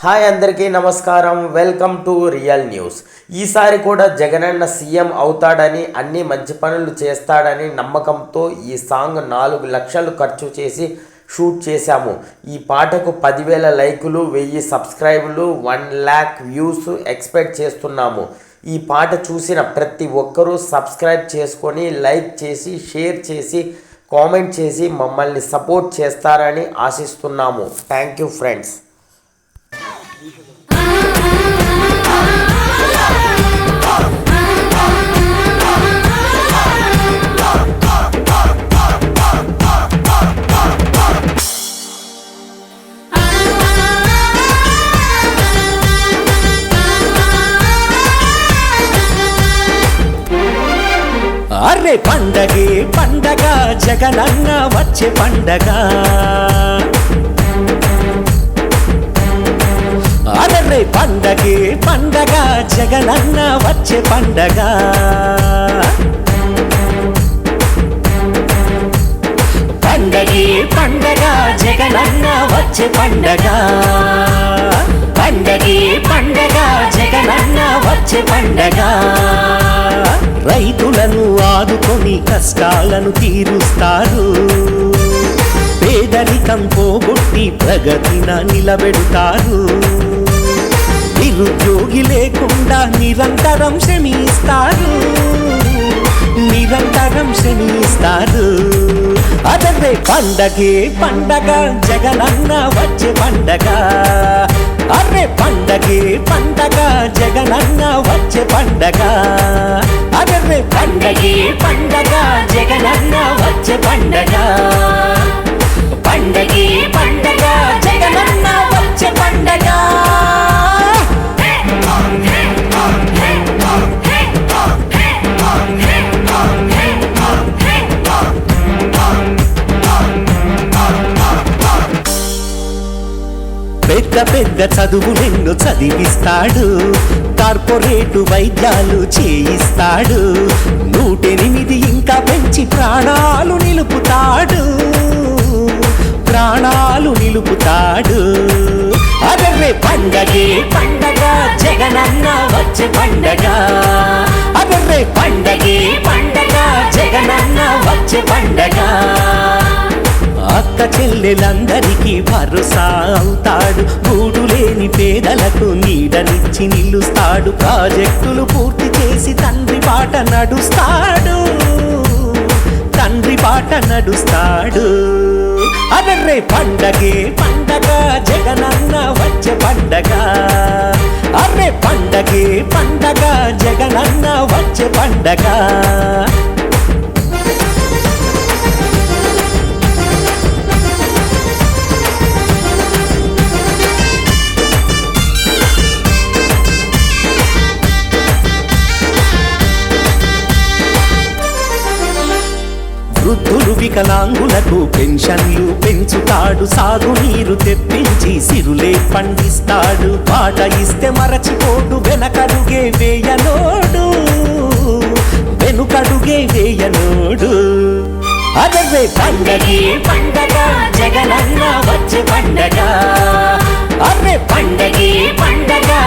Hi అందరికీ నమస్కారం. Welcome to real news. ఈసారి కూడా జగనన్న సీఎం అవుతాడని అన్ని మంచి పనులు చేస్తాడని నమ్మకంతో ఈ సాంగ్ నాలుగు లక్షలు ఖర్చు చేసి షూట్ చేశాము. ఈ పాటకు పదివేల లైకులు వెయ్యి సబ్స్క్రైబులు వన్ ల్యాక్ వ్యూస్ ఎక్స్పెక్ట్ చేస్తున్నాము. ఈ పాట చూసిన ప్రతి ఒక్కరూ సబ్స్క్రైబ్ చేసుకొని లైక్ చేసి షేర్ చేసి కామెంట్ చేసి మమ్మల్ని సపోర్ట్ చేస్తారని ఆశిస్తున్నాము. Thank you friends. అరే పండగే పండగ జగనన్న వచ్చే పండగ. అదర్రే పండగే పండగ జగనన్న వచ్చే పండగ. పండగే పండగ జగనన్న వచ్చే పండగ. పండగే పండగ జగనన్న వచ్చే పండగ. రైతులను ఆదుకొని కష్టాలను తీరుస్తారు. పేదరికం పోగొట్టి ప్రగతిన నిలబెడతారు. నిరుద్యోగి లేకుండా నిరంతరం శ్రమిస్తారు నిరంతరం శ్రమిస్తారు అదే పండగే పండగ జగనన్న వచ్చే పండగ. అరే పండగే పండగ జగనన్న వచ్చే పండగ. పండగే పండగ జగనన్న వచ్చే పండగ. పెద్ద పెద్ద నిన్ను చదివిస్తాడు. కార్పొరేటు వైద్యాలు చేయిస్తాడు. నూటెనిమిది ఇంకా పెంచి ప్రాణాలు నిలుపుతాడు. ప్రాణాలు నిలుపుతాడు. అదే పండగే పండగ జగనన్న వచ్చే పండగ. అదే పండగే పండగ జగనన్న వచ్చే పండగ. అక్క చెల్లెలందరికీ భరోసా అవుతాడు. గూడు లేని పేదలకు నీడనిచ్చి నిలుస్తాడు. ప్రాజెక్టులు పూర్తి చేసి తండ్రి పాట నడుస్తాడు. తండ్రి పాట నడుస్తాడు. అదర్రే పండగే పండగ జగనన్న వచ్చే పండగ. అర్రే పండగే పండగ జగనన్న వచ్చే పండగ. వృద్ధులు వికలాంగులకు పెన్షన్లు పెంచుతాడు. సాగునీరు తెప్పించి సిరులే పండిస్తాడు. పాట ఇస్తే మరచిపోడు వెనకడుగే వేయనోడు. వెనుకడుగే వేయనోడు. అదే పండగే పండగ జగనన్న వచ్చే పండగ. అదే పండగే పండగ